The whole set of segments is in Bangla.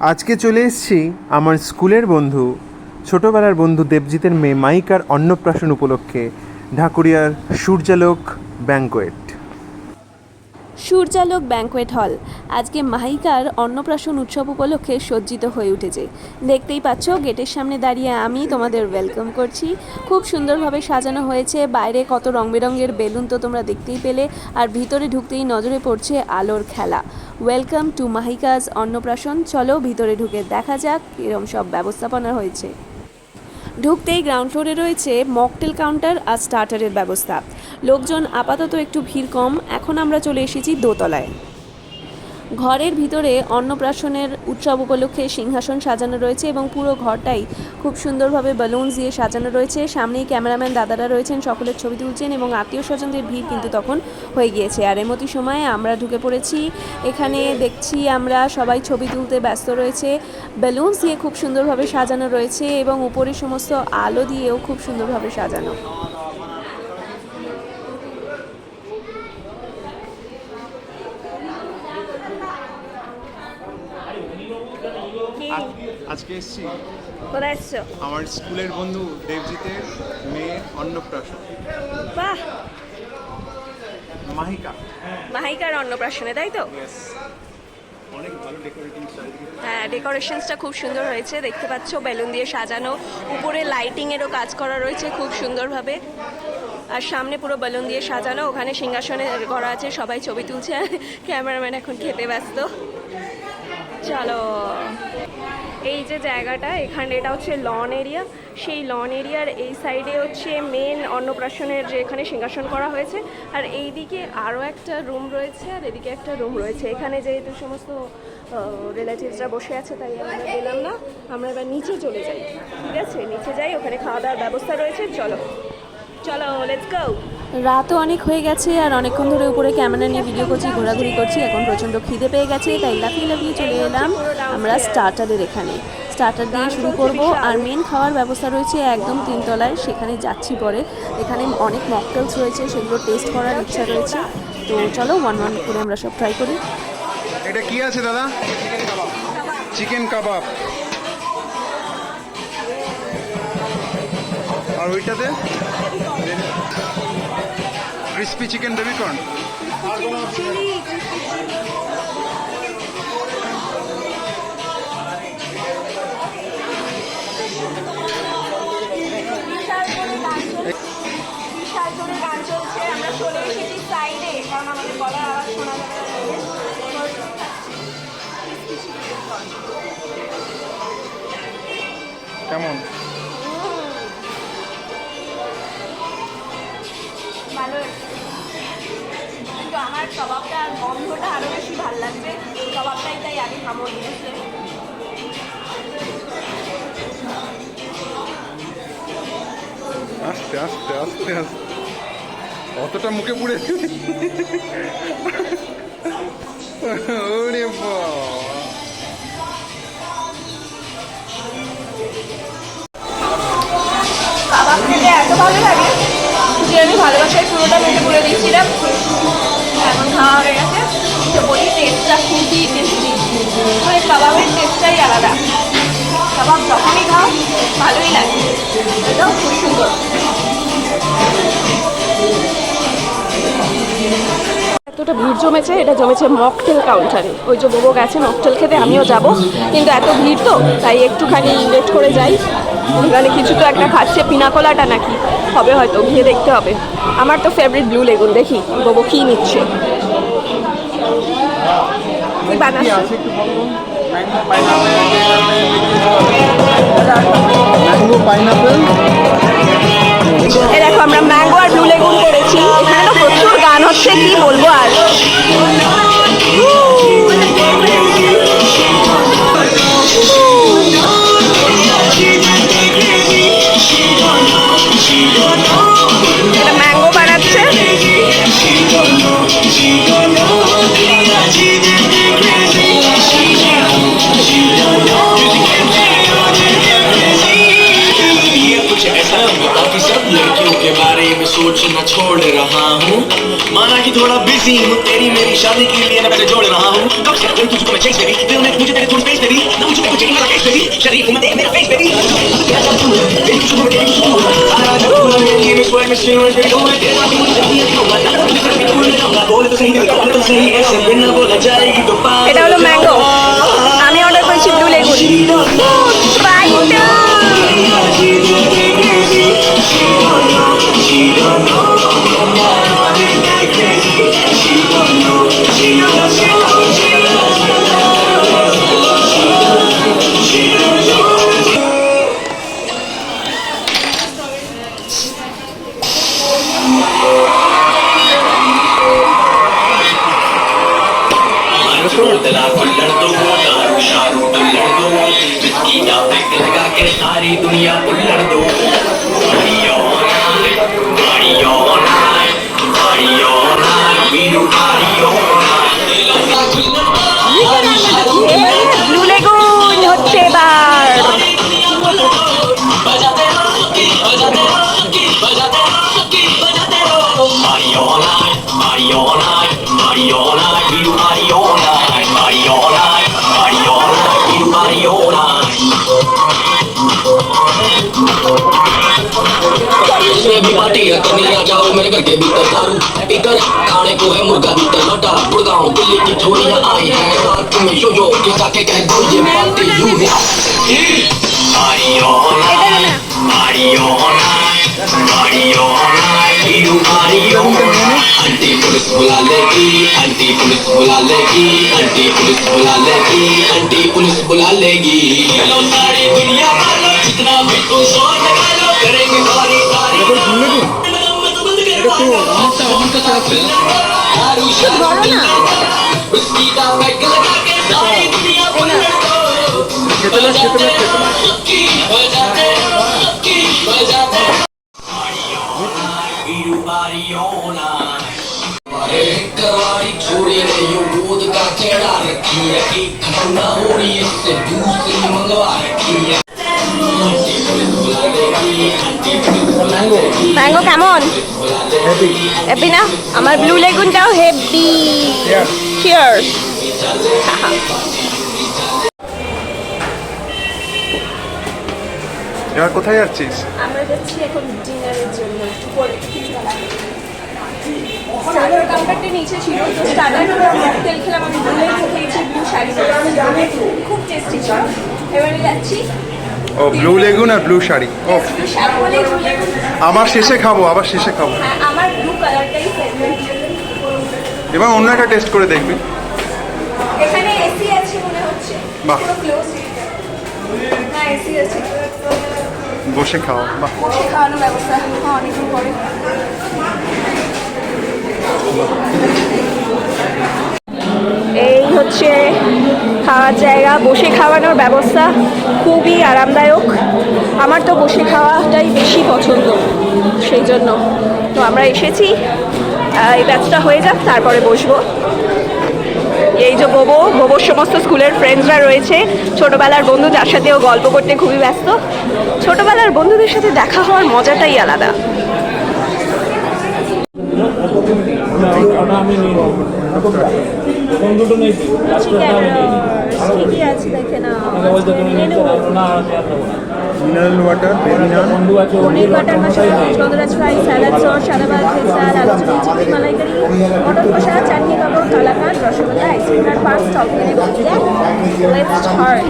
আজকে চলে এসছি আমার স্কুলের বন্ধু, ছোটোবেলার বন্ধু দেবজিতের মেয়ে মাইকার অন্নপ্রাশন উপলক্ষে ঢাকুরিয়ার সূর্যালোক ব্যাঙ্কোয়েট সূর্যালোক ব্যাঙ্কোয়েট হল। আজকে মাহিকার অন্নপ্রাশন উৎসব উপলক্ষে সজ্জিত হয়ে উঠেছে। দেখতেই পাচ্ছ, গেটের সামনে দাঁড়িয়ে আমি তোমাদের ওয়েলকাম করছি। খুব সুন্দরভাবে সাজানো হয়েছে, বাইরে কত রং বেরঙের বেলুন তো তোমরা দেখতেই পেলে, আর ভিতরে ঢুকতেই নজরে পড়ছে আলোর খেলা। ওয়েলকাম টু মাহিকাজ অন্নপ্রাশন, চলো ভিতরে ঢুকে দেখা যাক এরম সব ব্যবস্থাপনা হয়েছে। ঢুকতেই গ্রাউন্ড ফ্লোরে রয়েছে মকটেল কাউন্টার আর স্টার্টারের ব্যবস্থা। লোকজন আপাতত একটু ভিড় কম, এখন আমরা চলে এসেছি দোতলায়। ঘরের ভিতরে অন্নপ্রাশনের উৎসব উপলক্ষে সিংহাসন সাজানো রয়েছে এবং পুরো ঘরটাই খুব সুন্দরভাবে বেলুনস দিয়ে সাজানো রয়েছে। সামনেই ক্যামেরাম্যান দাদারা রয়েছেন, সকলের ছবি তুলছেন এবং আত্মীয় স্বজনদের ভিড় কিন্তু তখন হয়ে গিয়েছে। আর এমতি সময়ে আমরা ঢুকে পড়েছি। এখানে দেখছি আমরা সবাই ছবি তুলতে ব্যস্ত রয়েছে। বেলুনস দিয়ে খুব সুন্দরভাবে সাজানো রয়েছে এবং উপরে সমস্ত আলো দিয়েও খুব সুন্দরভাবে সাজানো। আজকে এসেছি কোথায় এসছো? আমার স্কুলের বন্ধু দেবজিতের মেয়ে অন্নপ্রাশন। বাহ! মাহিকা। মাহিকার অন্নপ্রাশনে তাই তো? অনেক ভালো ডেকোরেটিং হ্যাঁ ডেকোরেশনসটা খুব সুন্দর হয়েছে দেখতে পাচ্ছ বেলুন দিয়ে সাজানো উপরে লাইটিংয়েরও কাজ করা রয়েছে খুব সুন্দরভাবে। আর সামনে পুরো বেলুন দিয়ে সাজানো ওখানে সিংহাসনে করা আছে সবাই ছবি তুলছে। ক্যামেরাম্যান এখন খেতে ব্যস্ত। চলো। এই যে জায়গাটা, এখানে এটা হচ্ছে লন এরিয়া সেই লন এরিয়ার এই সাইডে হচ্ছে মেন অন্নপ্রাশনের যে এখানে সিংহাসন করা হয়েছে। আর এইদিকে আরও একটা রুম রয়েছে, আর এদিকে একটা রুম রয়েছে। এখানে যেহেতু সমস্ত রিলেটিভসরা বসে আছে, তাই আমরা গেলাম না। আমরা এবার নিচে চলে যাই, ঠিক আছে? নিচে যাই, ওখানে খাওয়া দাওয়ার ব্যবস্থা রয়েছে। চলো। চলো লেটস গো রাতও অনেক হয়ে গেছে আর অনেকক্ষণ ধরে উপরে ক্যামেরা নিয়ে ভিডিও করছি, ঘোরাঘুরি করছি, এখন প্রচণ্ড খিদে পেয়ে গেছে, তাই লাফিয়ে লাফিয়ে চলে এলাম আমরা স্টার্টারের এখানে। স্টার্টার দিয়ে শুরু করব আর মেন খাওয়ার ব্যবস্থা রয়েছে একদম তিনতলায়, সেখানে যাচ্ছি পরে। এখানে অনেক মকটেলস রয়েছে, সেগুলো টেস্ট করার ইচ্ছা রয়েছে। তো চলো ওয়ান ওয়ান করে আমরা সব ট্রাই করি। এটা কি আছে দাদা? চিকেন কাবাব আর ওইটাতে? আওয়াজ শোনা যাবে না। কেমন ভালো আমার কাবাবটা গন্ধটা আরও বেশি ভালো লাগছে কাবাবটাই তাই আগে খাব আস্তে আস্তে আস্তে আস্তে। অতটা মুখে পুড়ে ওরে বাবা। কাবাব খেতে এত ভালো লাগে যে আমি ভালোবাসায় পুরোটা মুখে পুড়ে দিয়েছিলাম। আলাদা কাবাব যখনই খাও, ভালোই লাগে। এটাও খুব সুন্দর। এতটা ভিড় জমেছে, এটা জমেছে মকটেল কাউন্টারে। ওই যে বোবো গেছে মকটেল খেতে, আমিও যাব। কিন্তু এত ভিড় তো, তাই একটুখানি লেট করে যাই। এখানে কিছু তো একটা খাচ্ছে, পিনাকোলাটা নাকি। হবে হয়তো, গিয়ে দেখতে হবে। আমার তো ফেভারিট ব্লু লেগুন দেখি। বোবো কী নিচ্ছে? কি বানাচ্ছিস ম্যাঙ্গো পাইনাপেল দেখো, আমরা ম্যাঙ্গো আর ব্লু লেগুন করেছি। এখানে তো প্রচুর গান হচ্ছে, কি বলব আর? थोड़ा बिज़ी हूँ। तेरी मेरी शादी के लिए मैं जोड़ रहा हूँ। कब से कोई तुझको मैं करी मुझे तेरे थोड़ी ना मुझे कुछ नहीं मेरा मैं तू मैं स्वयं में तेरी भी मुझे दिया दूँगा ना मुझे तो तो तो पागल പുല്ലെടുത്തു ഷാറൂട്ടും സാരി ദുനിയ പുല്ലെടുത്തു വീരു भी पार्टी है करने आ जाओ मेरे घर के भीतर दारू इधर खाने को है मुर्गा भीतर लटा गुड़गांव दिल्ली की छोरियाँ आई हैं रात में शो जो के जाके कह दो ये पार्टी यू है all night, we do party aunty police बुला लेगी आंटी पुलिस बुला लेगी आंटी पुलिस बुला लेगी आंटी पुलिस बुला लेगी चलो सारी दुनिया वालों जितना भी तुम शोर छोड़ी ने यूं दूध का चेहरा रखी है एक खत्म ना हो रही इससे दूसरी मंगवा रखी है ম্যাঙ্গো কেমন? হেভি না? আমার ব্লু লেগুনটাও হেভি চিয়ার্স এবার কোথায় যাচ্ছিস? আমরা যাচ্ছি এখন ডিনারের জন্য। একটু পরে স্টার্টার কাউন্টারটা নিচে ছিল তো স্টার্টার মকটেল খেলাম। আমি ব্লু লেগুন খেয়েছি ব্লু শাড়ি খুব টেস্টি ছিল। এবারে যাচ্ছি ও ব্লু লেগুন আর ব্লু শাড়ি। ও আবার শেষে খাব আবার শেষে খাব। হ্যাঁ এবার অন্য একটা টেস্ট করে দেখবি। বাহ। হ্যাঁ বসে খাওয়া বাহ। বসে খাওয়ানোর ব্যবস্থা। হ্যাঁ অনেকদিন পরে। এই হচ্ছে খাওয়ার জায়গা, বসে খাওয়ানোর ব্যবস্থা খুবই আরামদায়ক। আমার তো বসে খাওয়াটাই বেশি পছন্দ, সেই জন্য। তো আমরা এসেছি এই ব্যাচটা হয়ে যাক, তারপরে বসবো। এই যে বোবো, বোবোর সমস্ত স্কুলের ফ্রেন্ডসরা রয়েছে। ছোটোবেলার বন্ধু যার সাথেও গল্প করতে খুবই ব্যস্ত। ছোটোবেলার বন্ধুদের সাথে দেখা হওয়ার মজাটাই আলাদা। দুটো নেই ঠিকই আছে দেখে না বলতে তুমি নিতে পারো না আর মিনারেল ওয়াটার বন্ধু আছে পনির বাটার মশলা চন্দ্রাজ ফ্রাই স্যালাড সস সাদা ভাত ভেজ আলু চিলি চিকেন মালাইকারি মটর কষা চাটনি পাঁপড় কালাকাঁদ রসগোল্লা আইসক্রিম আর পাঁচ টক মেরে লেটস স্টার্ট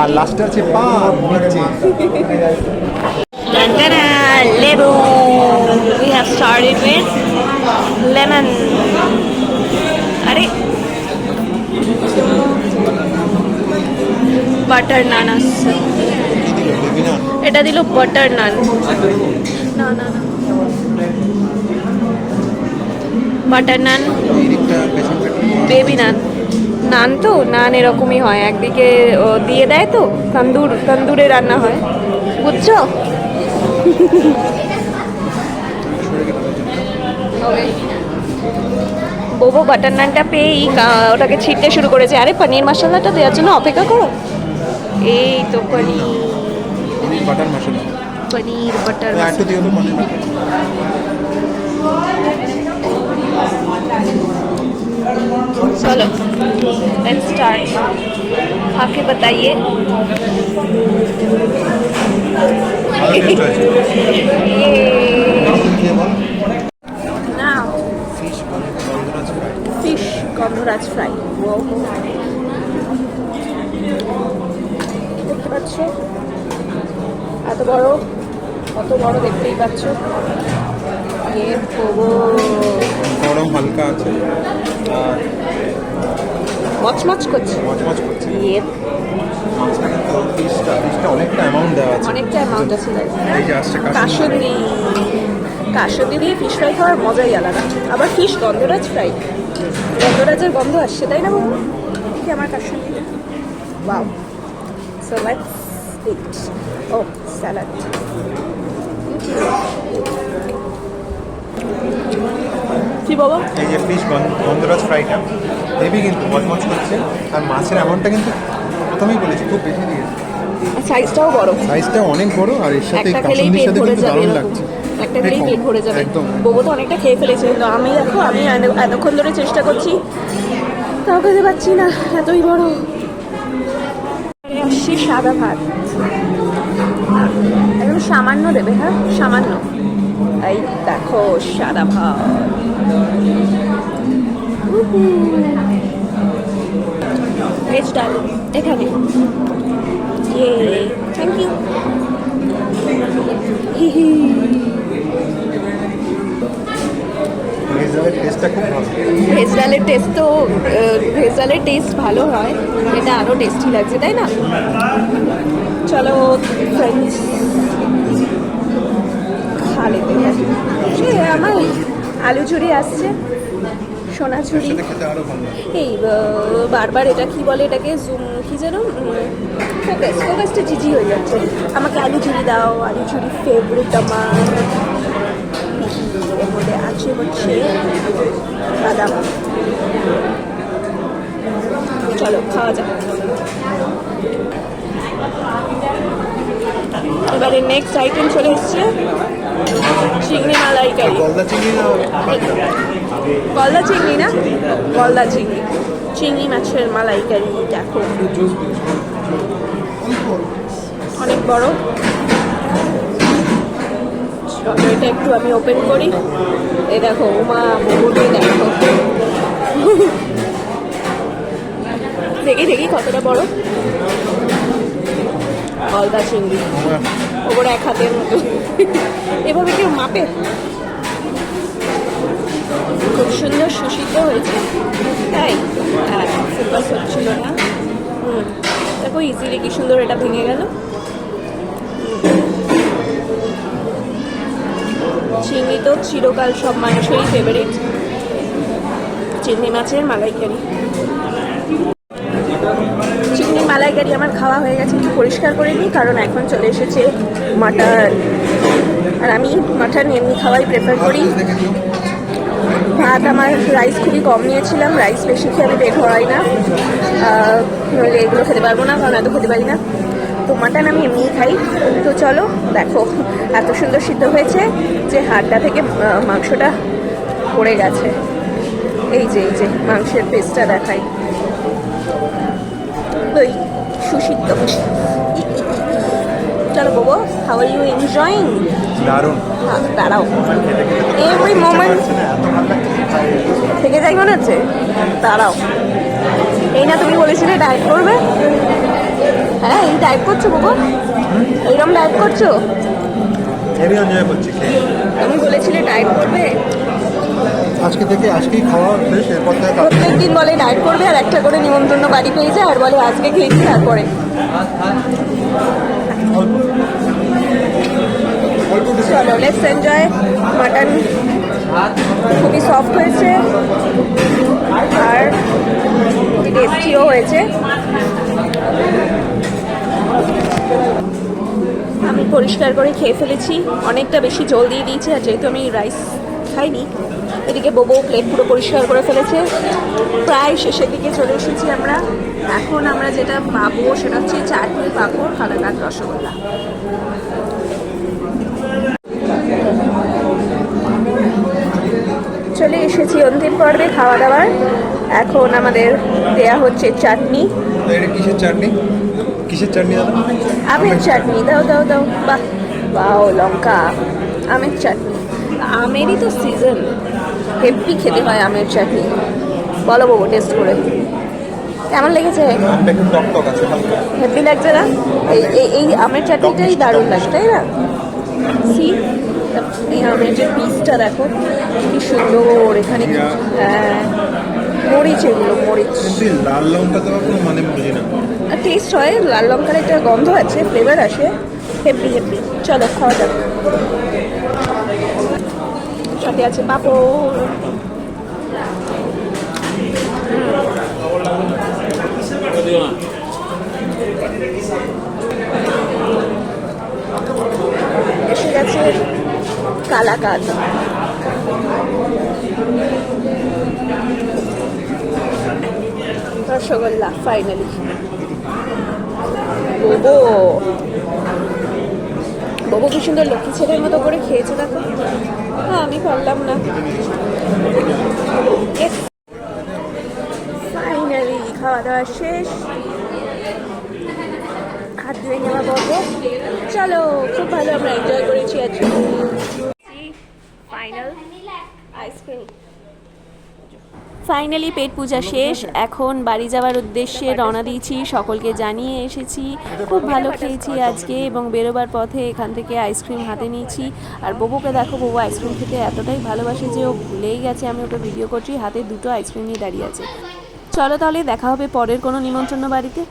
আর লাস্টে আছে পা নিচে। লেবু। We have started with lemon butter naan আসছে এটা দিল বাটার নান না না না। বাটার নান বেবি নান নান তো নান এরকমই হয়। একদিকে ও, দিয়ে দেয় তো তন্দুর তন্দুরে রান্না হয়। বুঝছ? বোবো বাটার নানটা পেয়েই ওটাকে ছিটতে শুরু করেছে। আরে পনির মশলাটা দেওয়ার জন্য অপেক্ষা করো। এই তো পনির বাটার মশলা পনির বাটার একটু দিও তো পনির चलो लेट्स स्टार्ट आके बताइए Now, fish গন্ধরাজ পাচ্ছ? এত বড়? কত বড় দেখতেই পাচ্ছ? গরম হালকা আছে। মচমচ করছে। মচমচ করছে। ফিশটা অনেকটা অ্যামাউন্ট দেওয়া আছে। অনেকটা অ্যামাউন্ট আছে? এই যে আসছে দিয়ে ফিশ ফ্রাই খাওয়ার মজাই আলাদা। আবার ফিশ গন্ধরাজ ফ্রাই গন্ধরাজের গন্ধ আসছে তাই না বাবু কি আমার ওয়াও সো লেটস ইট ও স্যালাড কি বাবা এই যে ফিশ গন্ধরাজ ফ্রাইটা হেভি কিন্তু মচমচ করছে আর মাছের অ্যামাউন্টটা কিন্তু প্রথমেই বলেছি খুব বেশি দিয়েছে সাইজটাও বড়। সাইজটা অনেক বড় আর এর সাথে কাসুন্দির সাথে কিন্তু দারুণ লাগছে। একটা খেলেই পেট ভরে যাবে। বউ তো অনেকটা খেয়ে ফেলেছে। তো আমি দেখো আমি এতক্ষণ ধরে চেষ্টা করছি তাও খেতে পাচ্ছি না এতই বড়। এবারে সাদা ভাত। একদম সামান্য দেবে হ্যাঁ? সামান্য। এই দেখো, সাদা ভাত। ভেজ ডাল এখানে। ইয়ে থ্যাংক ইউ হি হি ভেজ ডালের টেস্ট তো ভেজ ডালের টেস্ট ভালো হয় এটা আরও টেস্টি লাগছে তাই না? চলো ফ্রেন্ডস খালে সে আমার আলু ঝুড়ি আসছে সোনা ঝুড়ি সাথে খেতে আরও ভালো লাগে। এই বারবার এটা কি বলে এটাকে? জুম কি যেন? ফোকাস ফোকাসটা জিজি হয়ে যাচ্ছে। আমাকে আলু ঝুড়ি দাও আলু ঝুড়ি ফেভারিট আমার। এর মধ্যে আছে হচ্ছে বাদাম চলো খাওয়া যাক এবারে নেক্সট আইটেম চলে এসছে। চিংড়ি মালাইকারি। গলদা চিংড়ি না গলদা চিংড়ি না? গলদা চিংড়ি। চিংড়ি মাছের মালাইকারি দেখো অনেক বড়। এটা একটু আমি ওপেন করি। এই দেখো, উমা বহুটি দেখো। দেখি দেখি কতটা বড়। গলদা চিংড়ি। ওপরে এক হাতের মতো। এভাবে কেউ মাপে? খুব সুন্দর সুশীত হয়েছে। তাই হ্যাঁ ফোকাস হচ্ছিল না। দেখো ইজিলি কি সুন্দর এটা ভেঙে গেল। চিংড়ি তো চিরকাল সব মানুষেরই ফেভারিট চিংড়ি মাছের মালাইকারি। চিংড়ি মালাইকারি আমার খাওয়া হয়ে গেছে, একটু পরিষ্কার করে নিই, কারণ এখন চলে এসেছে মাটন আর আমি মাটন এমনি খাওয়াই প্রেফার করি। ভাত আমার রাইস খুবই কম নিয়েছিলাম রাইস বেশি খেয়ে আমি পেট ভরাই না। নইলে এগুলো খেতে পারব না, কারণ এত খেতে পারি না। তো মাটন আমি এমনিই খাই। তো চলো দেখো এত সুন্দর সিদ্ধ হয়েছে যে হাড়টা থেকে মাংসটা পড়ে গেছে। এই যে এই যে মাংসের পেস্টটা দেখাই। ওই সুসিদ্ধ। চলো বাবু হাউ আর ইউ এনজয়িং দারুণ। দাঁড়াও। এভরি মোমেন্ট থেকে যাই মনে হচ্ছে? দাঁড়াও। এই না তুমি বলেছিলে ডায়েট করবে? হ্যাঁ এই ডায়েট করছ বাবু? এইরকম ডায়েট করছ? হেভি এনজয় করছি তুমি বলেছিলে ডায়েট করবে। আজকে থেকে আজকেই খাওয়া শেষ এরপর থেকে প্রত্যেক দিন বলে ডায়েট করবে আর একটা করে নিমন্ত্রণ বাড়ি পেয়ে যায় আর বলে আজকে খেয়েছি তারপরে। চলো লেটস এনজয় মাটন খুবই সফট হয়েছে আর টেস্টিও হয়েছে। আমি পরিষ্কার করে খেয়ে ফেলেছি। অনেকটা বেশি জল দিয়ে দিয়েছি, আর যেহেতু আমি রাইস খাইনি, এদিকে বোবো প্লেট পুরো পরিষ্কার করে ফেলেছে। প্রায় শেষের দিকে চলে এসেছি আমরা। এখন আমরা যেটা পাবো সেটা হচ্ছে চাটনি পাঁপড় কালাকাত রসগোল্লা। চলে এসেছি অন্তিম পর্বে খাওয়া দাওয়ার। এখন আমাদের দেয়া হচ্ছে চাটনি। চাটনি? কিসের চাটনি দাদা? আমের চাটনি দাও দাও দাও বাহ বাও লঙ্কা আমের চাটনি। আমেরই তো সিজন হেভি খেতে হয় আমের চাটনি। বলো বাবু টেস্ট করে। কেমন লেগেছে? হেভি লাগছে না? এই এই- এই আমের চাটনিটাই দারুণ লাগে তাই না? সি এই আমের যে পিসটা দেখো কি সুন্দর এখানে হ্যাঁ। মরিচ এগুলো মরিচ। লাল লঙ্কা দেওয়ার কোনো মানে বুঝি না। টেস্ট হয় লাল লঙ্কার একটা গন্ধ আছে ফ্লেভার আসে হেভি হেভি চলো খাওয়া যাক। সাথে আছে পাপড়। এসে গেছে কালাকাদ। রসগোল্লা ফাইনালি বোবো। বোবো কি সুন্দর লক্ষ্মী ছেলের মতো করে খেয়েছে দেখো। হ্যাঁ আমি পারলাম না। ফাইনালি খাওয়া দাওয়া শেষ। হাত ধুয়ে নেওয়া বলব চলো খুব ভালো আমরা এনজয় করেছি আজকে। ফাইনাল আইসক্রিম ফাইনালি পেট পূজা শেষ। এখন বাড়ি যাওয়ার উদ্দেশ্যে রওনা দিয়েছি। সকলকে জানিয়ে এসেছি, খুব ভালো খেয়েছি আজকে এবং বেরোবার পথে এখান থেকে আইসক্রিম হাতে নিয়েছি। আর ববুকে দেখো, ববু আইসক্রিম খেতে এতটাই ভালোবাসে যে ও ভুলেই গেছে, আমি ওকে ভিডিও করছি, হাতে দুটো আইসক্রিম নিয়ে দাঁড়িয়ে আছে। চলো তাহলে, দেখা হবে পরের কোনো নিমন্ত্রণ বাড়িতে।